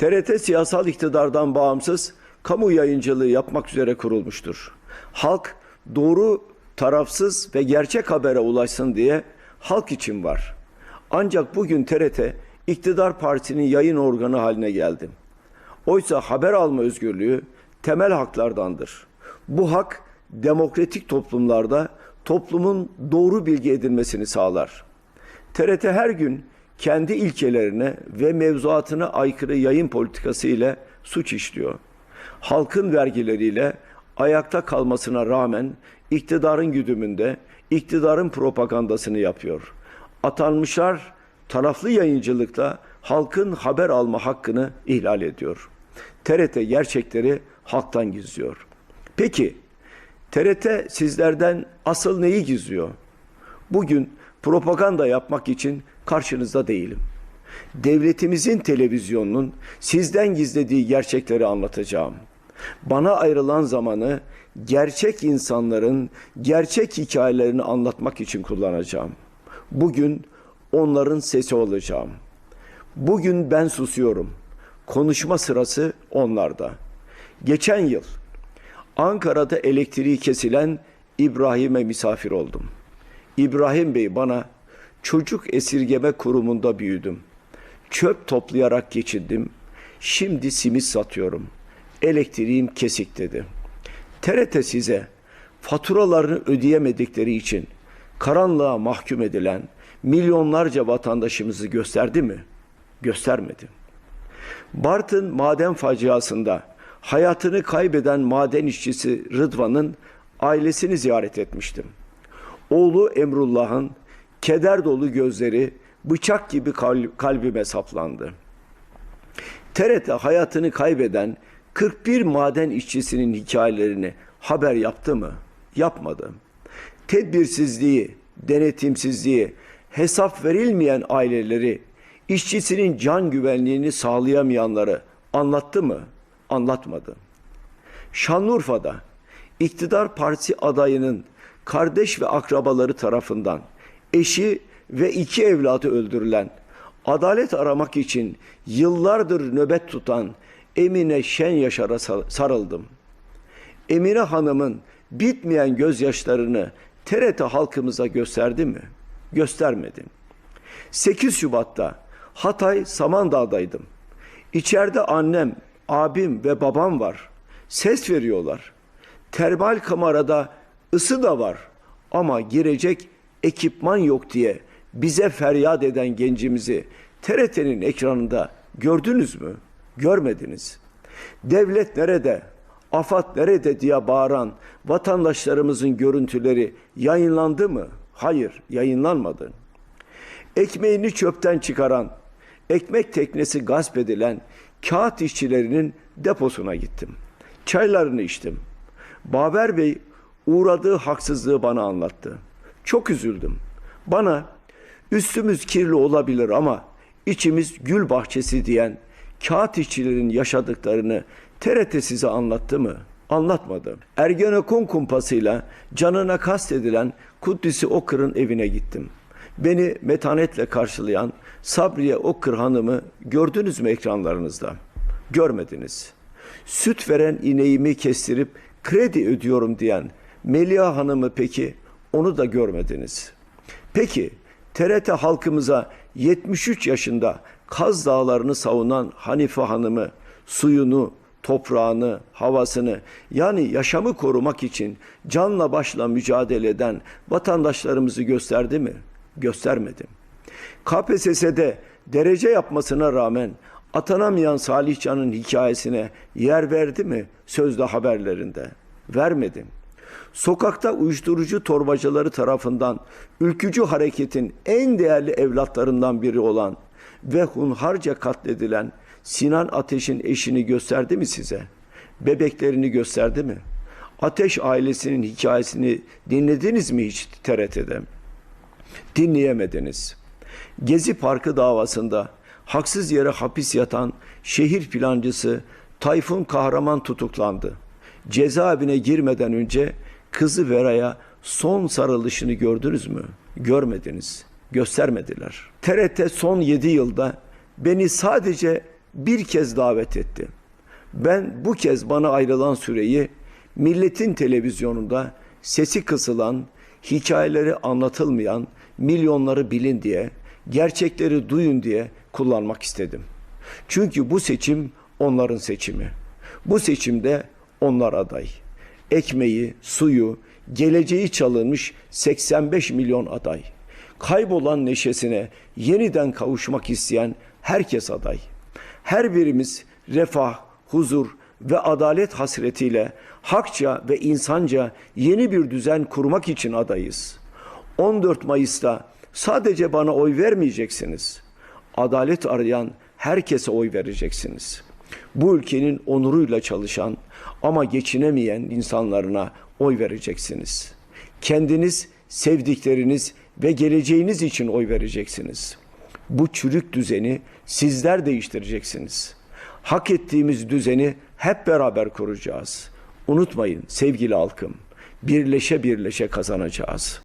TRT siyasal iktidardan bağımsız kamu yayıncılığı yapmak üzere kurulmuştur. Halk doğru, tarafsız ve gerçek habere ulaşsın diye halk için var. Ancak bugün TRT iktidar partisinin yayın organı haline geldi. Oysa haber alma özgürlüğü temel haklardandır. Bu hak demokratik toplumlarda toplumun doğru bilgi edilmesini sağlar. TRT her gün kendi ilkelerine ve mevzuatına aykırı yayın politikası ile suç işliyor. Halkın vergileriyle ayakta kalmasına rağmen iktidarın güdümünde iktidarın propagandasını yapıyor. Atanmışlar taraflı yayıncılıkla halkın haber alma hakkını ihlal ediyor. TRT gerçekleri halktan gizliyor. Peki TRT sizlerden asıl neyi gizliyor? Bugün propaganda yapmak için karşınızda değilim. Devletimizin televizyonunun sizden gizlediği gerçekleri anlatacağım. Bana ayrılan zamanı gerçek insanların gerçek hikayelerini anlatmak için kullanacağım. Bugün onların sesi olacağım. Bugün ben susuyorum. Konuşma sırası onlarda. Geçen yıl Ankara'da elektriği kesilen İbrahim'e misafir oldum. İbrahim Bey bana çocuk esirgeme kurumunda büyüdüm. Çöp toplayarak geçindim. Şimdi simit satıyorum. Elektriğim kesik dedi. TRT size faturalarını ödeyemedikleri için karanlığa mahkum edilen milyonlarca vatandaşımızı gösterdi mi? Göstermedi. Bartın maden faciasında hayatını kaybeden maden işçisi Rıdvan'ın ailesini ziyaret etmiştim. Oğlu Emrullah'ın keder dolu gözleri bıçak gibi kal- kalbime saplandı. TRT hayatını kaybeden 41 maden işçisinin hikayelerini haber yaptı mı? Yapmadı. Tedbirsizliği, denetimsizliği, hesap verilmeyen aileleri, işçisinin can güvenliğini sağlayamayanları anlattı mı? Anlatmadı. Şanlıurfa'da iktidar partisi adayının kardeş ve akrabaları tarafından eşi ve iki evladı öldürülen, adalet aramak için yıllardır nöbet tutan Emine Şen Yaşar'a sar- sarıldım. Emine Hanım'ın bitmeyen gözyaşlarını TRT halkımıza gösterdi mi? Göstermedi. 8 Şubat'ta Hatay Samandağ'daydım. İçeride annem, abim ve babam var. Ses veriyorlar. Termal kamerada ısı da var ama girecek ekipman yok diye bize feryat eden gencimizi TRT'nin ekranında gördünüz mü? Görmediniz. Devlet nerede? Afat nerede diye bağıran vatandaşlarımızın görüntüleri yayınlandı mı? Hayır, yayınlanmadı. Ekmeğini çöpten çıkaran, ekmek teknesi gasp edilen kağıt işçilerinin deposuna gittim. Çaylarını içtim. Baber Bey uğradığı haksızlığı bana anlattı. Çok üzüldüm. Bana üstümüz kirli olabilir ama içimiz gül bahçesi diyen kağıt işçilerin yaşadıklarını TRT size anlattı mı? Anlatmadı. Ergenekon kumpasıyla canına kastedilen Kuddisi Okır'ın evine gittim. Beni metanetle karşılayan Sabriye Okır Hanım'ı gördünüz mü ekranlarınızda? Görmediniz. Süt veren ineğimi kestirip kredi ödüyorum diyen Melia Hanım'ı peki onu da görmediniz. Peki TRT halkımıza 73 yaşında Kaz Dağları'nı savunan Hanife Hanım'ı suyunu, toprağını, havasını yani yaşamı korumak için canla başla mücadele eden vatandaşlarımızı gösterdi mi? Göstermedi. KPSS'de derece yapmasına rağmen atanamayan Salih Can'ın hikayesine yer verdi mi sözde haberlerinde? Vermedi. Sokakta uyuşturucu torbacıları tarafından ülkücü hareketin en değerli evlatlarından biri olan ve hunharca katledilen Sinan Ateş'in eşini gösterdi mi size? Bebeklerini gösterdi mi? Ateş ailesinin hikayesini dinlediniz mi hiç TRT'de? dinleyemediniz. Gezi Parkı davasında haksız yere hapis yatan şehir plancısı Tayfun Kahraman tutuklandı. Cezaevine girmeden önce kızı Vera'ya son sarılışını gördünüz mü? Görmediniz. Göstermediler. TRT son 7 yılda beni sadece bir kez davet etti. Ben bu kez bana ayrılan süreyi milletin televizyonunda sesi kısılan, hikayeleri anlatılmayan, milyonları bilin diye, gerçekleri duyun diye kullanmak istedim. Çünkü bu seçim onların seçimi. Bu seçimde onlar aday. Ekmeği, suyu, geleceği çalınmış 85 milyon aday. Kaybolan neşesine yeniden kavuşmak isteyen herkes aday. Her birimiz refah, huzur ve adalet hasretiyle hakça ve insanca yeni bir düzen kurmak için adayız. 14 Mayıs'ta sadece bana oy vermeyeceksiniz. Adalet arayan herkese oy vereceksiniz. Bu ülkenin onuruyla çalışan ama geçinemeyen insanlarına oy vereceksiniz. Kendiniz, sevdikleriniz ve geleceğiniz için oy vereceksiniz. Bu çürük düzeni sizler değiştireceksiniz. Hak ettiğimiz düzeni hep beraber kuracağız. Unutmayın sevgili halkım, birleşe birleşe kazanacağız.